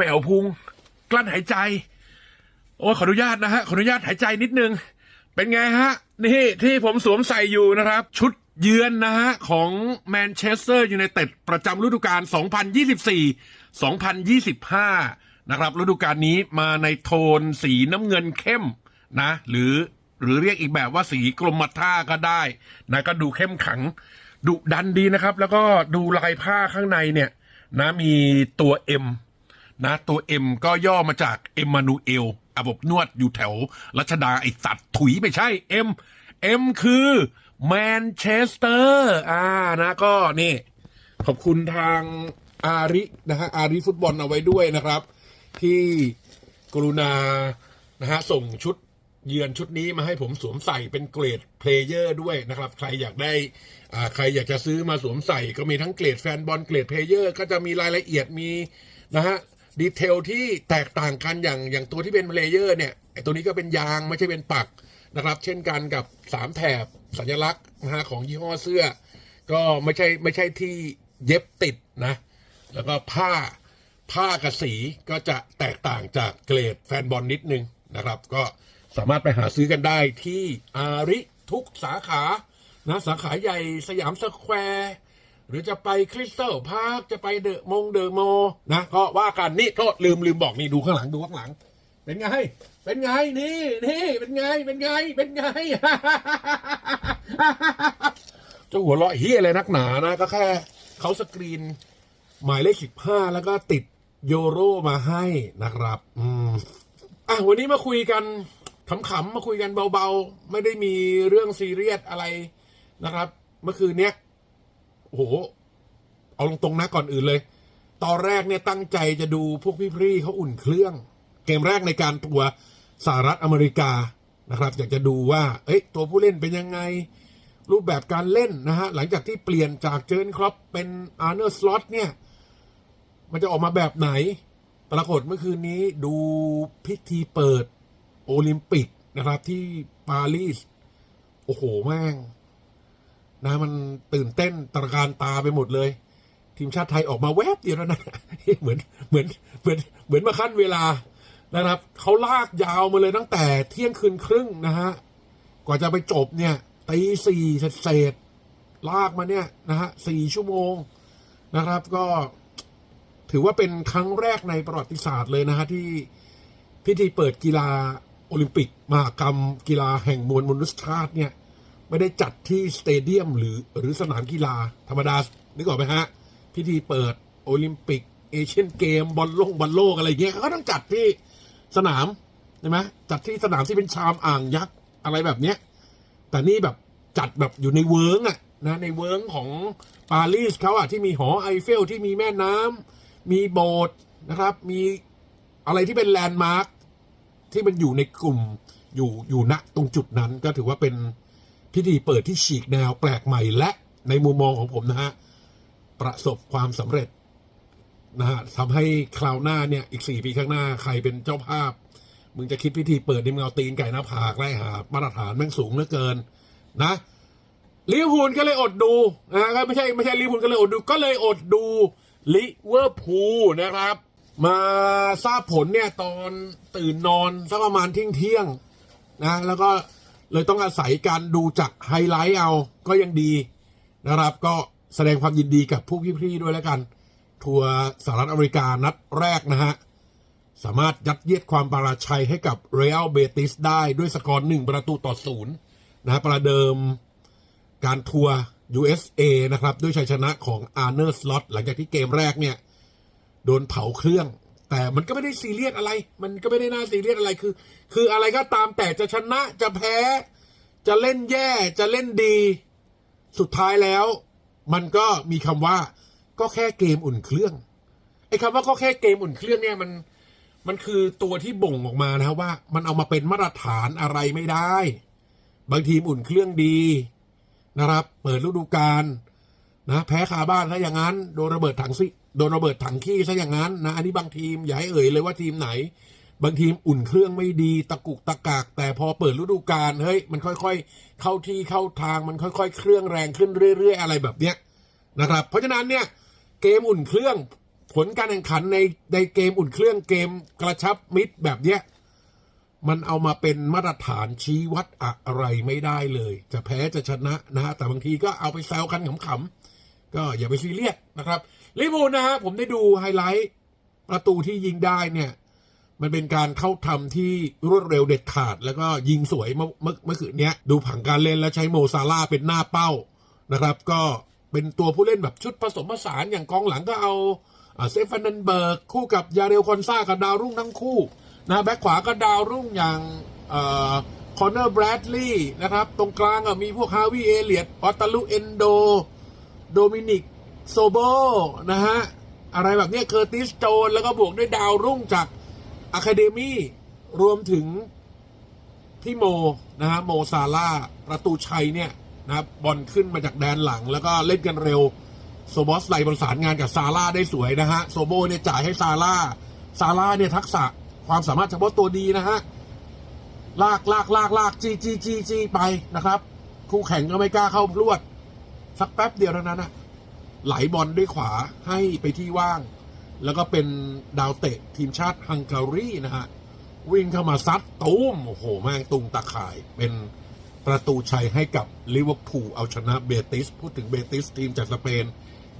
มวพุง กลั้นหายใจ โอ้ขออนุญาตนะฮะขออนุญาตหายใจนิดนึง เป็นไงฮะ นี่ที่ผมสวมใส่อยู่นะครับ ชุดเยือนนะฮะ ของแมนเชสเตอร์ยูไนเต็ดประจำฤดูกาล 2024-2025 นะครับ ฤดูกาลนี้มาในโทนสีน้ำเงินเข้มนะ หรือหรือเรียกอีกแบบว่าสีกรมท่าก็ได้นะก็ดูเข้มขังดุดันดีนะครับ แล้วก็ดูลายผ้าข้างในเนี่ยนะมีตัว M นะ ตัว M ก็ย่อมาจากเอมมานูเอลอาบอบนวดอยู่แถวรัชดาไอสัตว์ถุยไม่ใช่ M M คือแมนเชสเตอร์อ่านะก็นี่ ขอบคุณทางอารินะฮะอาริฟุตบอลเอาไว้ด้วยนะครับ ที่กรุณานะฮะส่งชุดเยือนชุดนี้มาให้ผมสวมใส่เป็นเกรดเพลเยอร์ด้วยนะครับ ใครอยากได้อ่าใครอยากจะซื้อมาสวมใส่ก็มีทั้งเกรดแฟนบอลเกรดเพลเยอร์ก็จะมีรายละเอียดมีนะฮะ ดีเทลที่แตกต่างกันอย่างอย่างตัวที่เป็นเพลเยอร์เนี่ยไอตัวนี้ก็เป็นยางไม่ใช่เป็นปักนะครับ เช่นกันกับสามแถบสัญลักษณ์นะฮะของยี่ห้อเสื้อ ก็ไม่ใช่ไม่ใช่ที่เย็บติดนะ แล้วก็ผ้าผ้ากับสีก็จะแตกต่างจากเกรดแฟนบอลนิดนึงนะครับ ก็สามารถไปหาซื้อกันได้ที่อาริทุกสาขานะสาขาใหญ่สยามสแควร์ หรือจะไปคริสตัลพาร์คจะไปเดอะมงเดอะโมนะก็ว่ากันนี่โทษลืมลืมบอกนี่ดูข้างหลังดูข้างหลัง เป็นไง เป็นไงนี่นี่เป็นไงเป็นไงเป็นไงเจ้าหัวเราะเฮียอะไรนักหนานะ ก็แค่เขาสกรีน หมายเลขสิบห้าแล้วก็ติดโยโรมาให้นะครับ อืมอะวันนี้มาคุยกันขำๆมาคุยกันเบาๆ ไม่ได้มีเรื่องซีเรียสอะไรนะครับ เมื่อคืนเนี้ย โอ้โห เอาตรงๆนะก่อนอื่นเลย ตอนแรกเนี่ยตั้งใจจะดูพวกพี่ๆเขาอุ่นเครื่อง เกมแรกในการทัวสหรัฐอเมริกานะครับ อยากจะดูว่า เอ้ยตัวผู้เล่นเป็นยังไง รูปแบบการเล่นนะฮะ หลังจากที่เปลี่ยนจากเจอร์นครอปเป็นอาร์เนอร์สล็อตเนี่ย มันจะออกมาแบบไหน ปรากฏเมื่อคืนนี้ดูพิธีเปิดโอลิมปิกนะครับที่ปารีส โอ้โหแม่ง นะมันตื่นเต้นตระการตาไปหมดเลย ทีมชาติไทยออกมาแวบเดียวแล้วนะเหมือนเหมือนเหมือนเหมือนมาขั้นเวลานะครับเขาลากยาวมาเลยตั้งแต่เที่ยงคืนครึ่งนะฮะกว่าจะไปจบเนี่ยตีสี่เศษลากมาเนี่ยนะฮะสี่ชั่วโมงนะครับ ก็ถือว่าเป็นครั้งแรกในประวัติศาสตร์เลยนะฮะที่พิธีเปิดกีฬาโอลิมปิกมหกรรมกีฬาแห่งมวลมนุษยชาติเนี่ย ไม่ได้จัดที่สเตเดียมหรือหรือสนามกีฬาธรรมดา นึกออกไหมฮะ พิธีเปิดโอลิมปิก เอเชียนเกม บอลโลกบอลโลกอะไรเงี้ยเขาก็ต้องจัดที่สนามใช่ไหมจัดที่สนามที่เป็นชามอ่างยักษ์อะไรแบบเนี้ย แต่นี่แบบจัดแบบอยู่ในเวิร์งอะนะในเวิร์งของปารีสเขาอะที่มีหอไอเฟลที่มีแม่น้ำมีโบสถ์นะครับ มีอะไรที่เป็นแลนด์มาร์คที่มันอยู่ในกลุ่มอยู่อยู่ณตรงจุดนั้นก็ถือว่าเป็น พิธีเปิดที่ฉีกแนวแปลกใหม่และในมุมมองของผมนะฮะ ประสบความสำเร็จนะฮะทำให้คราวหน้าเนี่ย อีกสี่ปีข้างหน้าใครเป็นเจ้าภาพ มึงจะคิดพิธีเปิดนี่มึงาตีนไก่หน้าผากไล่หามาตรฐานแม่งสูงเหลือเกิน นะลิเวอร์พูลก็เลยอดดูนะก็ไม่ใช่ไม่ใช่ลิเวอร์พูลก็เลยอดดูก็เลยอดดูลิเวอร์พูลนะครับ มาทราบผลเนี่ยตอนตื่นนอนสักประมาณเที่ยงเที่ยงนะแล้วก็ เลยต้องอาศัยการดูจากไฮไลท์เอาก็ยังดีนะครับ ก็แสดงความยินดีกับผู้พี่ๆด้วยแล้วกัน ทัวร์สหรัฐอเมริกานัดแรกนะฮะ สามารถยัดเยียดความปราชัยให้กับเรอัลเบติสได้ด้วยสกอร์หนึ่งประตูต่อศูนย์นะฮะประเดิมการทัวร์ USA นะครับ ด้วยชัยชนะของอาร์เนอร์สล็อตหลังจากที่เกมแรกเนี่ย โดนเผาเครื่อง แต่มันก็ไม่ได้ซีเรียสอะไร มันก็ไม่ได้น่าซีเรียสอะไรคือ คืออะไรก็ตามแต่จะชนะจะแพ้ จะเล่นแย่จะเล่นดี สุดท้ายแล้ว มันก็มีคำว่า ก็แค่เกมอุ่นเครื่องไอ้คำว่าก็แค่เกมอุ่นเครื่องเนี่ยมันมันคือตัวที่บ่งออกมานะว่า มันเอามาเป็นมาตรฐานอะไรไม่ได้ บางทีมอุ่นเครื่องดีนะครับ เปิดฤดูกาลนะ แพ้คาบ้านซะอย่างนั้น โดนระเบิดถังซิ โดนระเบิดถังขี้ซะอย่างนั้นนะอันนี้บางทีมอย่าให้เอ่ยเลยว่าทีมไหน บางทีมอุ่นเครื่องไม่ดีตะกุกตะกาก แต่พอเปิดฤดูกาลเฮ้ยมันค่อยๆ เข้าที่เข้าทางมันค่อย ๆ เครื่องแรงขึ้นเรื่อย ๆ อะไรแบบเนี้ยนะครับ เพราะฉะนั้นเนี่ยเกมอุ่นเครื่องผลการแข่งขันในในเกมอุ่นเครื่องเกมกระชับมิตรแบบเนี้ยมันเอามาเป็นมาตรฐานชี้วัดอะไรไม่ได้เลย จะแพ้จะชนะนะฮะแต่บางทีก็เอาไปแซวกันขำๆก็อย่าไปซีเรียสนะครับ ลิเวอร์พูลนะฮะผมได้ดูไฮไลท์ประตูที่ยิงได้เนี่ย มันเป็นการเข้าทำที่รวดเร็วเด็ดขาด แล้วก็ยิงสวยเมื่อเมื่อคืนนี้ดูผังการเล่นแล้วใช้โมซาร่าเป็นหน้าเป้านะครับ ก็เป็นตัวผู้เล่นแบบชุดผสมผสานอย่างกองหลังก็เอาเซฟันนันเบิร์กคู่กับยาเรลคอนซากับดาวรุ่งทั้งคู่นะแบ็คขวาก็ดาวรุ่งอย่างคอนเนอร์แบรดลีย์นะครับ ตรงกลางมีพวกฮาวิเอเลียตออตาลุเอนโด โดมินิก โซโบนะฮะ อะไรแบบนี้เคอร์ติสโจน แล้วก็บวกด้วยดาวรุ่งจากอะคาเดมี่รวมถึงพี่โมนะฮะโมซาร่าประตูชัยเนี่ยนะครับบอลขึ้นมาจากแดนหลัง แล้วก็เล่นกันเร็วโซบอสไลประสานงานกับซาร่าได้สวยนะฮะโซโบเนี่ยจ่ายให้ซาร่าซาร่าเนี่ยทักษะความสามารถเฉพาะตัวดีนะฮะลากลากลากลากจีจีจีจีไปนะครับ คู่แข่งก็ไม่กล้าเข้าพรวด สักแป๊บเดียวเท่านั้นนะ ไหลบอลด้วยขวาให้ไปที่ว่าง แล้วก็เป็นดาวเตะทีมชาติฮังการีนะฮะ วิ่งเข้ามาซัดตูมโอ้โห แม่งตุงตะข่าย เป็นประตูชัยให้กับลิเวอร์พูลเอาชนะเบติส พูดถึงเบติสทีมจากสเปน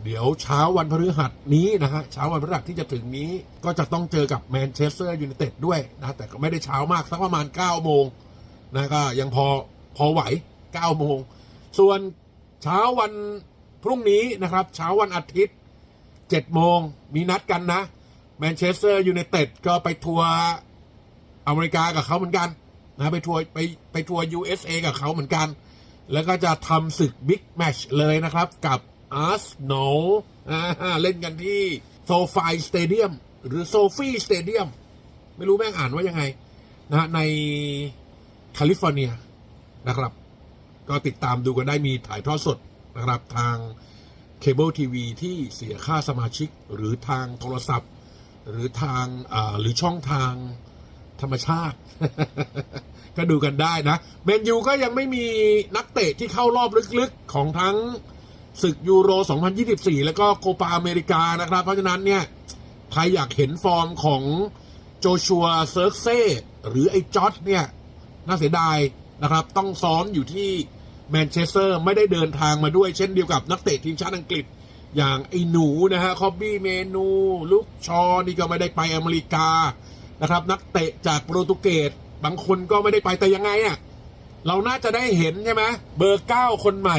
เดี๋ยวเช้าวันพฤหัสนี้นะฮะ เช้าวันพฤหัสที่จะถึงนี้ ก็จะต้องเจอกับแมนเชสเตอร์ยูไนเต็ดด้วยนะแต่ก็ไม่ได้เช้ามากสักประมาณ9โมงนะก็ยังพอพอไหว9โมงส่วนเช้าวัน พรุ่งนี้นะครับ เช้าวันอาทิตย์7โมงมีนัดกันนะแมนเชสเตอร์ยูไนเต็ดก็ไปทัวร์อเมริกากับเขาเหมือนกันนะไปทัวร์ไปไปทัวร์ USA กับเขาเหมือนกัน แล้วก็จะทำศึกบิ๊กแมชเลยนะครับกับอาร์สโนเล่นกันที่โซฟายสเตเดียมหรือโซฟีสเตเดียมไม่รู้แม่งอ่านว่ายังไงนะในแคลิฟอร์เนียนะครับ ก็ติดตามดูกันได้มีถ่ายทอดสด นะครับทางเคเบิลทีวีที่เสียค่าสมาชิกหรือทางโทรศัพท์ หรือทางหรือช่องทางธรรมชาติ ก็ดูกันได้นะเมนยูก็ยังไม่มีนักเตะที่เข้ารอบลึกๆ ของทั้งศึกยูโร 2024 แล้วก็โคปาอเมริกานะครับ เพราะฉะนั้นเนี่ยใครอยากเห็นฟอร์มของโจชัวเซิร์กเซ่หรือไอ้จอร์ดเนี่ย น่าเสียดายนะครับ ต้องซ้อมอยู่ที่ แมนเชสเตอร์ไม่ได้เดินทางมาด้วยเช่นเดียวกับนักเตะทีมชาติอังกฤษ อย่างไอ้หนูนะฮะคอบบี้เมนูลุกชอนี่ก็ไม่ได้ไปอเมริกานะครับ นักเตะจากโปรตุเกสบางคนก็ไม่ได้ไปแต่ยังไงอะ่ะเราน่าจะได้เห็นใช่ไหมเบอร์เก้าคนใหม่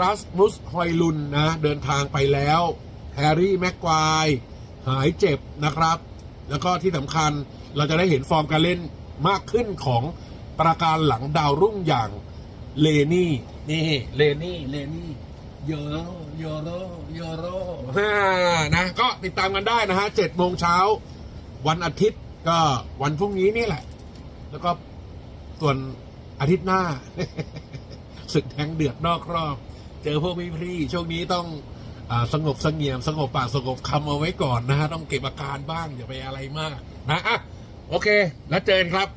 รัสมุสฮอยลุนนะเดินทางไปแล้วแฮร์รี่แม็กควายหายเจ็บนะครับ แล้วก็ที่สำคัญเราจะได้เห็นฟอร์มการเล่นมากขึ้นของประการหลังดาวรุ่งอย่าง เลนี่ นี่เลนี่เลนี่โยโรโยโรโยโรฮ่านะก็ติดตามกันได้นะฮะเจ็ดโมงเช้า วันอาทิตย์ก็วันพรุ่งนี้นี่แหละ แล้วก็ส่วนอาทิตย์หน้าศึกแทงเดือดนอกรอบ เจอพวกพี่พี่ๆช่วงนี้ต้องอาสงบเสงเงียมสงบปากสงบคำเอาไว้ก่อนนะฮะ ต้องเก็บอาการบ้างอย่าไปอะไรมากนะอะโอเค แล้วเจอกันครับ